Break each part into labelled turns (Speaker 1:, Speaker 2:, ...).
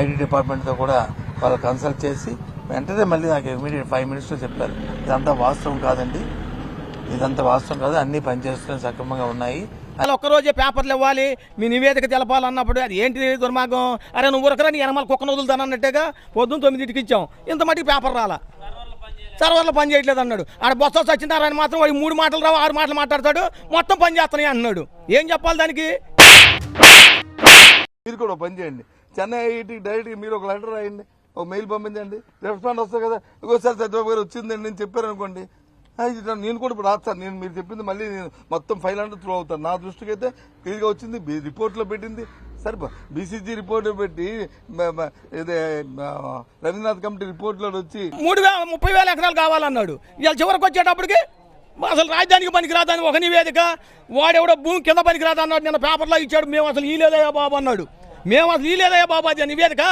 Speaker 1: IT డిపార్ట్మెంట్తో కూడా వాళ్ళు consult చేసి వెంటనే మళ్ళీ నాకు ఇమీడియట్ ఫైవ్ మినిట్స్లో చెప్పారు. ఇదంతా వాస్తవం కాదండి. ఇదంతా వాస్తవం కాదు. అన్ని పనిచేస్తున్నాయి సక్రమంగా ఉన్నాయి.
Speaker 2: అలా ఒక్కరోజే పేపర్లు ఇవ్వాలి మీ నివేదిక తెలపాలన్నప్పుడు అది ఏంటి దుర్మార్గం? అరే నువ్వు ఉరకరా నీ ఎనమల కుక్కను వదులుతాను అన్నట్టుగా పొద్దున్న తొమ్మిదింటికి ఇచ్చాం. ఇంత మటుకు పేపర్ రాలా? సర్వర్లు పని చేయట్లేదు అన్నాడు. ఆడ బొత్స సత్యనారాయణ మాత్రం వాడి మూడు మాటలు రావు ఆరు మాటలు మాట్లాడతాడు మొత్తం పని చేస్తున్నాయి అన్నాడు. ఏం చెప్పాలి దానికి?
Speaker 1: మీరు కూడా పని చేయండి. చెన్నై ఐఐటి డైరెక్ట్గా మీరు ఒక లెటర్ రాయండి. ఒక మెయిల్ పంపించండి. రెస్పాండ్ వస్తుంది కదా ఒకసారి సత్యబాబు గారు వచ్చిందండి నేను చెప్పారు అనుకోండి. నేను కూడా ఇప్పుడు రాస్తాను. నేను మీరు చెప్పింది మళ్ళీ నేను మొత్తం ఫైల్ అంటే త్రూ అవుతాను. నా దృష్టికి అయితే క్లియర్గా వచ్చింది. రిపోర్ట్లో పెట్టింది. సరే బీసీజీ రిపోర్ట్ పెట్టి ఇదే రవీంద్రనాథ్ కమిటీ రిపోర్ట్లో వచ్చి
Speaker 2: మూడు వేల ముప్పై వేల ఎకరాలు కావాలన్నాడు. ఇవాళ చివరికి వచ్చేటప్పటికి అసలు రాజధానికి పనికిరాదని ఒక నివేదిక వాడెవడో భూమి కింద పనికిరాదన్నాడు. నిన్న పేపర్లో ఇచ్చాడు. మేము అసలు ఈ లేదా బాబు అన్నాడు. మేము అసలు ఈ లేదయ్యా బాబు అది నివేదిక?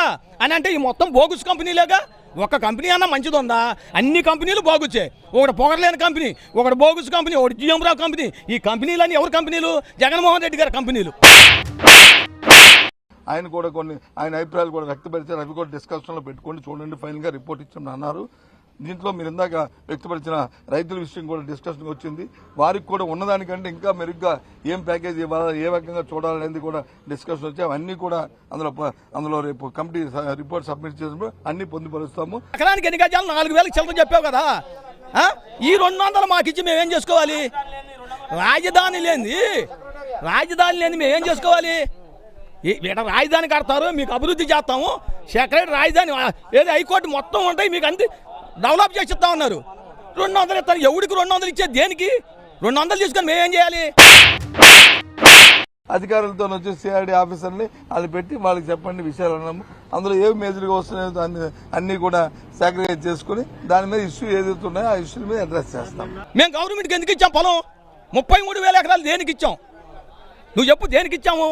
Speaker 2: అని అంటే ఈ మొత్తం బోగుస్ కంపెనీలేగా? ఒక కంపెనీ అన్నా మంచిది ఉందా అన్ని కంపెనీలు బాగుచ్చాయి ఒకటి పొగరలేని కంపెనీ ఒకటి బోగుస్ కంపెనీ ఒకటి జిఎంరావు కంపెనీ. ఈ కంపెనీలన్నీ ఎవరి కంపెనీలు? జగన్మోహన్ రెడ్డి గారి కంపెనీలు.
Speaker 1: ఆయన కూడా కొన్ని ఆయన అభిప్రాయాలు కూడా వ్యక్తపరిచారు. అవి కూడా డిస్కషన్లో పెట్టుకోండి. చూడండి ఫైనల్గా రిపోర్ట్ ఇచ్చామని అన్నారు. దీంట్లో మీరు ఇందాక వ్యక్తపరిచిన రైతుల విషయం కూడా డిస్కషన్ వచ్చింది. వారికి కూడా ఉన్నదానికంటే ఇంకా మెరుగ్గా ఏం ప్యాకేజ్ ఇవ్వాలి ఏ రకంగా చూడాలనేది కూడా డిస్కషన్ వచ్చి అవన్నీ కూడా అందులో అందులో రేపు కమిటీ స- రిపోర్ట్ సబ్మిట్ చేసినప్పుడు అన్ని పొందుపరుస్తాము.
Speaker 2: ఎకరానికి ఎన్ని గజాలు? నాలుగు వేలకు చిల్లర చెప్పావు కదా. ఈ రెండు వందలు మాకు ఇచ్చి మేమేం చేసుకోవాలి? రాజధాని లేని రాజధాని లేని మేమేం చేసుకోవాలి? ఈ- రాజధాని కడతారు మీకు అభివృద్ధి చేస్తాము. సెక్రటరీ రాజధాని ఆ, ఏది హైకోర్టు మొత్తం ఉంటాయి మీకు అంది డెవలప్ చేసి ఇస్తా ఉన్నారు. రెండు వందలు ఇస్తాను ఎవడికి రెండు వందలు ఇచ్చేది? దేనికి? రెండు వందలు తీసుకొని మేమేం చేయాలి?
Speaker 1: అధికారులతో వచ్చి సిఐడి ఆఫీసర్ని వాళ్ళు పెట్టి వాళ్ళకి చెప్పండి విషయాలు అన్నాము. అందులో ఏవి మేజర్గా వస్తున్నాయో దాన్ని అన్ని కూడా సాక్రిఫైస్ చేసుకుని దాని మీద ఇష్యూ ఏదైతే ఉన్నాయో ఆ ఇష్యూ మీద అడ్రస్ చేస్తాం.
Speaker 2: మేము గవర్నమెంట్కి ఎందుకు ఇచ్చాం పొలం? ముప్పై మూడు వేల ఎకరాలు దేనికి ఇచ్చాం? నువ్వు చెప్పు దేనికి ఇచ్చాము?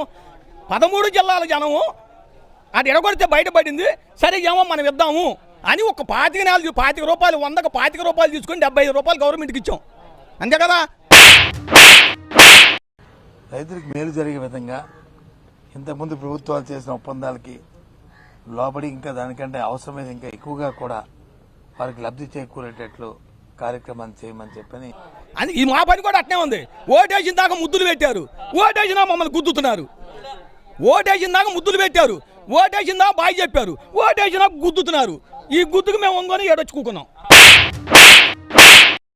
Speaker 2: పదమూడు జిల్లాల జనము అది ఎడగొడితే బయటపడింది సరే ఏమో మనం ఇద్దాము. అని ఒక పాతిక నెలలు పాతిక రూపాయలు వందకు పాతిక రూపాయలు తీసుకొని డెబ్బై ఐదు రూపాయలు గవర్నమెంట్కి ఇచ్చాం. అంతే కదా?
Speaker 1: రైతులకు మేలు జరిగే విధంగా ఇంతకుముందు ప్రభుత్వాలు చేసిన ఒప్పందాలకి లోబడి ఇంకా దానికంటే అవసరమైన ఇంకా ఎక్కువగా కూడా వారికి లబ్ధి చేకూరేటట్లు కార్యక్రమాన్ని చేయమని చెప్పని
Speaker 2: అని ఈ మా పని కూడా అట్నే ఉంది. ఓటేసిన దాకా ముద్దులు పెట్టారు. ఓటేసినా మమ్మల్ని గుద్దుతున్నారు. ఓటేసిన దాకా ముద్దులు పెట్టారు. ఓటేసిందా బాగా చెప్పారు. ఓటేసినా గుద్దుతున్నారు. ఈ గుద్దుకు మేము ఒంగోని ఏడొచ్చుకున్నాం